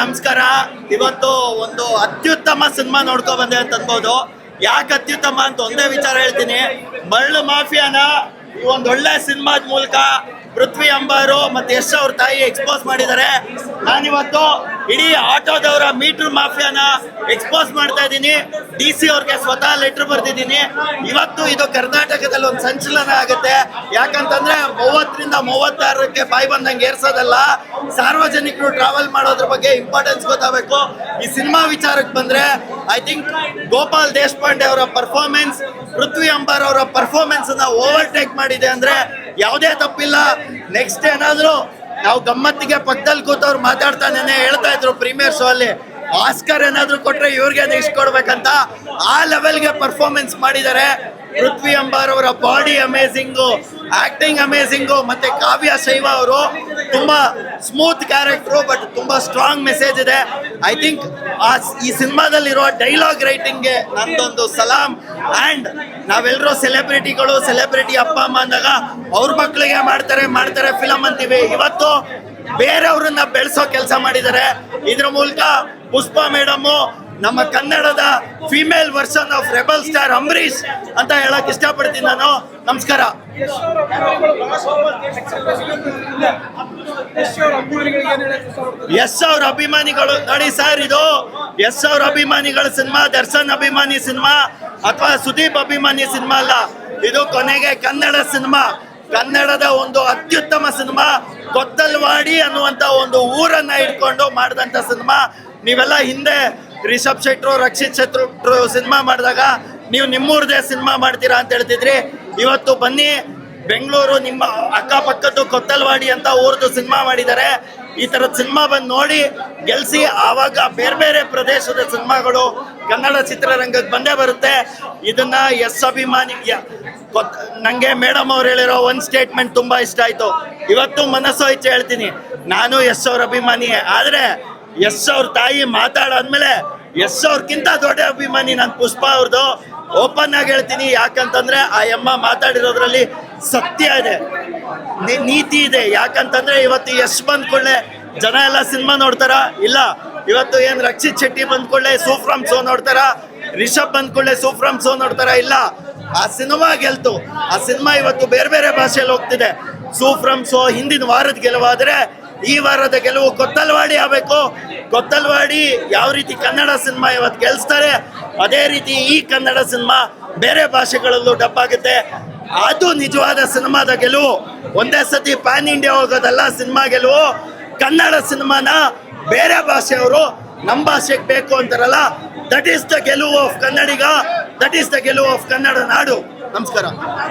ನಮಸ್ಕಾರ. ಇವತ್ತು ಒಂದು ಅತ್ಯುತ್ತಮ ಸಿನಿಮಾ ನೋಡ್ಕೊ ಬಂದೆ ಅಂತ ಅನ್ಬೋದು. ಯಾಕೆ ಅತ್ಯುತ್ತಮ ಅಂತ ಒಂದೇ ವಿಚಾರ ಹೇಳ್ತೀನಿ. ಮರಳು ಮಾಫಿಯಾನ ಈ ಒಂದು ಒಳ್ಳೆ ಸಿನಿಮಾದ ಮೂಲಕ ಪೃಥ್ವಿ ಅಂಬಾರು ಮತ್ತೆ ಯಶ್ ಅವ್ರ ತಾಯಿ ಎಕ್ಸ್ಪೋಸ್ ಮಾಡಿದ್ದಾರೆ. ನಾನಿವತ್ತು ಇಡೀ ಆಟೋದವರ ಮೀಟರ್ ಮಾಫಿಯಾನ ಎಕ್ಸ್ಪೋಸ್ ಮಾಡ್ತಾ ಇದ್ದೀನಿ. ಡಿ ಸಿ ಅವ್ರಿಗೆ ಸ್ವತಃ ಲೆಟರ್ ಬರ್ದಿದ್ದೀನಿ. ಇವತ್ತು ಇದು ಕರ್ನಾಟಕದಲ್ಲಿ ಒಂದು ಸಂಚಲನ ಆಗುತ್ತೆ. ಯಾಕಂತಂದ್ರೆ ಮೂವತ್ತರಿಂದ ಮೂವತ್ತಾರಕ್ಕೆ ಬಾಯಿ ಬಂದಂಗೆ ಏರ್ಸೋದಲ್ಲ. ಸಾರ್ವಜನಿಕರು ಟ್ರಾವೆಲ್ ಮಾಡೋದ್ರ ಬಗ್ಗೆ ಇಂಪಾರ್ಟೆನ್ಸ್ ಗೊತ್ತಾಗಬೇಕು. ಈ ಸಿನಿಮಾ ವಿಚಾರಕ್ಕೆ ಬಂದ್ರೆ ಐ ಥಿಂಕ್ ಗೋಪಾಲ್ ದೇಶಪಾಂಡೆ ಅವರ ಪರ್ಫಾರ್ಮೆನ್ಸ್ ಪೃಥ್ವಿ ಅಂಬಾರ್ ಅವರ ಪರ್ಫಾರ್ಮೆನ್ಸ್ ಅನ್ನ ಓವರ್ಟೇಕ್ ಮಾಡಿದೆ ಅಂದ್ರೆ ಯಾವುದೇ ತಪ್ಪಿಲ್ಲ. ನೆಕ್ಸ್ಟ್ ಏನಾದರೂ ನಾವು ಗಮ್ಮತ್ತಿಗೆ ಪಕ್ಕದಲ್ಲಿ ಕೂತವ್ರು ಮಾತಾಡ್ತಾನೆ ಹೇಳ್ತಾ ಇದ್ರು ಪ್ರೀಮಿಯರ್ ಶೋ ಅಲ್ಲಿ. ಆಸ್ಕರ್ ಏನಾದ್ರು ಕೊಟ್ಟರೆ ಇವ್ರಿಗೆ ಅದು ಇಸ್ಕೊಡ್ಬೇಕಂತ ಆ ಲೆವೆಲ್ಗೆ ಪರ್ಫಾರ್ಮೆನ್ಸ್ ಮಾಡಿದ್ದಾರೆ. ಪೃಥ್ವಿ ಅಂಬಾರ್ ಅವರ ಬಾಡಿ ಅಮೇಸಿಂಗು ಆಕ್ಟಿಂಗ್ ಅಮೇಸಿಂಗು ಮತ್ತೆ ಕಾವ್ಯ ಶೈವ ಅವರು ತುಂಬ ಸ್ಮೂತ್ ಕ್ಯಾರೆಕ್ಟ್ರು ಬಟ್ ತುಂಬಾ ಸ್ಟ್ರಾಂಗ್ ಮೆಸೇಜ್ ಇದೆ. ಐ ಥಿಂಕ್ ಆ ಈ ಸಿನಿಮಾದಲ್ಲಿರುವ ಡೈಲಾಗ್ ರೈಟಿಂಗ್ಗೆ ನಂದೊಂದು ಸಲಾಂ. ಆ್ಯಂಡ್ ನಾವೆಲ್ಲರೂ ಸೆಲೆಬ್ರಿಟಿಗಳು ಸೆಲೆಬ್ರಿಟಿ ಅಪ್ಪ, ಅಮ್ಮ ಅಂದಾಗ ಅವ್ರ ಮಕ್ಕಳಿಗೆ ಮಾಡ್ತಾರೆ ಮಾಡ್ತಾರೆ ಫಿಲಮ್ ಅಂತೀವಿ. ಇವತ್ತು ಬೇರೆಯವ್ರನ್ನ ಬೆಳೆಸೋ ಕೆಲಸ ಮಾಡಿದ್ದಾರೆ. ಇದ್ರ ಮೂಲಕ ಪುಷ್ಪಾ ಮೇಡಮ್, ನಮ್ಮ ಕನ್ನಡದ female version of rebel star Ambareesh ಅಂತ ಹೇಳಕ್ ಇಷ್ಟಪಡ್ತೀನಿ ನಾನು. ನಮಸ್ಕಾರ. ಎಸ್ ಅವ್ರ ಅಭಿಮಾನಿಗಳು, ನೋಡಿ ಸರ್ ಇದು. ಎಸ್ ಅವ್ರ ಅಭಿಮಾನಿಗಳ ಸಿನಿಮಾ, ದರ್ಶನ್ ಅಭಿಮಾನಿ ಸಿನಿಮಾ ಅಥವಾ ಸುದೀಪ್ ಅಭಿಮಾನಿ ಸಿನಿಮಾ ಅಲ್ಲ. ಇದು ಕೊನೆಗೆ ಕನ್ನಡ ಸಿನಿಮಾ. ಕನ್ನಡದ ಒಂದು ಅತ್ಯುತ್ತಮ ಸಿನಿಮಾ ಕೊತ್ತಲ್ವಾಡಿ ಅನ್ನುವಂತ ಒಂದು ಊರನ್ನ ಇಟ್ಕೊಂಡು ಮಾಡಿದಂತ ಸಿನಿಮಾ. ನೀವೆಲ್ಲ ಹಿಂದೆ ರಿಷಬ್ ಶೆಟ್ರು, ರಕ್ಷಿತ್ ಶೆಟ್ರು ಸಿನಿಮಾ ಮಾಡಿದಾಗ ನೀವು ನಿಮ್ಮೂರದೇ ಸಿನಿಮಾ ಮಾಡ್ತೀರಾ ಅಂತ ಹೇಳ್ತಿದ್ರಿ. ಇವತ್ತು ಬನ್ನಿ, ಬೆಂಗಳೂರು ನಿಮ್ಮ ಅಕ್ಕಪಕ್ಕದ್ದು ಕೊತ್ತಲ್ವಾಡಿ ಅಂತ ಊರದ್ದು ಸಿನಿಮಾ ಮಾಡಿದ್ದಾರೆ. ಈ ಥರದ ಸಿನಿಮಾ ಬಂದು ನೋಡಿ, ಗೆಲ್ಸಿ ಆವಾಗ ಬೇರೆ ಬೇರೆ ಪ್ರದೇಶದ ಸಿನಿಮಾಗಳು ಕನ್ನಡ ಚಿತ್ರರಂಗಕ್ಕೆ ಬಂದೇ ಬರುತ್ತೆ. ಇದನ್ನ ಎಸ್ ಅಭಿಮಾನಿ, ಯ- ಗೊತ್- ನಂಗೆ ಮೇಡಮ್ ಅವ್ರು ಹೇಳಿರೋ ಒಂದು ಸ್ಟೇಟ್ಮೆಂಟ್ ತುಂಬಾ ಇಷ್ಟ ಆಯ್ತು. ಇವತ್ತು ಮನಸ್ಸು ಇಚ್ಛೆ ಹೇಳ್ತೀನಿ. ನಾನು ಎಸ್ ಅವ್ರ ಅಭಿಮಾನಿ ಆದ್ರೆ ಎಸ್ ಅವ್ರ ತಾಯಿ ಮಾತಾಡಾದ್ಮೇಲೆ ಎಸ್ ಅವ್ರಕ್ಕಿಂತ ದೊಡ್ಡ ಅಭಿಮಾನಿ ನಾನು ಪುಷ್ಪ ಅವ್ರದ್ದು ಓಪನ್ ಆಗಿ ಹೇಳ್ತೀನಿ. ಯಾಕಂತಂದ್ರೆ ಆ ಎಮ್ಮ ಮಾತಾಡಿರೋದ್ರಲ್ಲಿ ಸತ್ಯ ಇದೆ. ನೀತಿ ಇದೆ. ಯಾಕಂತಂದ್ರೆ ಇವತ್ತು ಯಶ್ ಬಂದ್ಕೊಳ್ಳೆ ಜನ ಎಲ್ಲ ಸಿನಿಮಾ ನೋಡ್ತಾರ? ಇಲ್ಲ. ಇವತ್ತು ಏನ್ ರಕ್ಷಿತ್ ಶೆಟ್ಟಿ ಬಂದ್ಕೊಳ್ಳೆ ಸೂಫ್ರಮ್ ಸೋ ನೋಡ್ತಾರ? ರಿಷಬ್ ಬಂದ್ಕೊಳ್ಳೆ ಸೂಫ್ರಮ್ ಸೋ ನೋಡ್ತಾರ? ಇಲ್ಲ. ಆ ಸಿನಿಮಾ ಗೆಲ್ತು. ಆ ಸಿನಿಮಾ ಇವತ್ತು ಬೇರೆ ಬೇರೆ ಭಾಷೆಯಲ್ಲಿ ಹೋಗ್ತಿದೆ. ಸೂಫ್ರಮ್ ಸೋ ಹಿಂದಿನ ವಾರದ ಗೆಲುವಾದ್ರೆ ಈ ವಾರದ ಗೆಲುವು ಕೊತ್ತಲ್ವಾಡಿ ಆಗಬೇಕು. ಕೊತ್ತಲ್ವಾಡಿ ಯಾವ ರೀತಿ ಕನ್ನಡ ಸಿನಿಮಾ ಇವತ್ತು ಗೆಲ್ಸ್ತಾರೆ, ಅದೇ ರೀತಿ ಈ ಕನ್ನಡ ಸಿನಿಮಾ ಬೇರೆ ಭಾಷೆಗಳಲ್ಲೂ ಡಬ್ ಆಗುತ್ತೆ. ಅದು ನಿಜವಾದ ಸಿನಿಮಾದ ಗೆಲುವು. ಒಂದೇ ಸತಿ ಪ್ಯಾನ್ ಇಂಡಿಯಾ ಹೋಗೋದಲ್ಲ ಸಿನಿಮಾ ಗೆಲುವು. ಕನ್ನಡ ಸಿನಿಮಾನ ಬೇರೆ ಭಾಷೆಯವರು ನಮ್ಮ ಭಾಷೆಗೆ ಬೇಕು ಅಂತಾರಲ್ಲ? ದಟ್ ಈಸ್ ದ ಗೆಲುವು of Kannadiga that is the ಗೆಲುವು ಆಫ್ ಕನ್ನಡ ನಾಡು. ನಮಸ್ಕಾರ.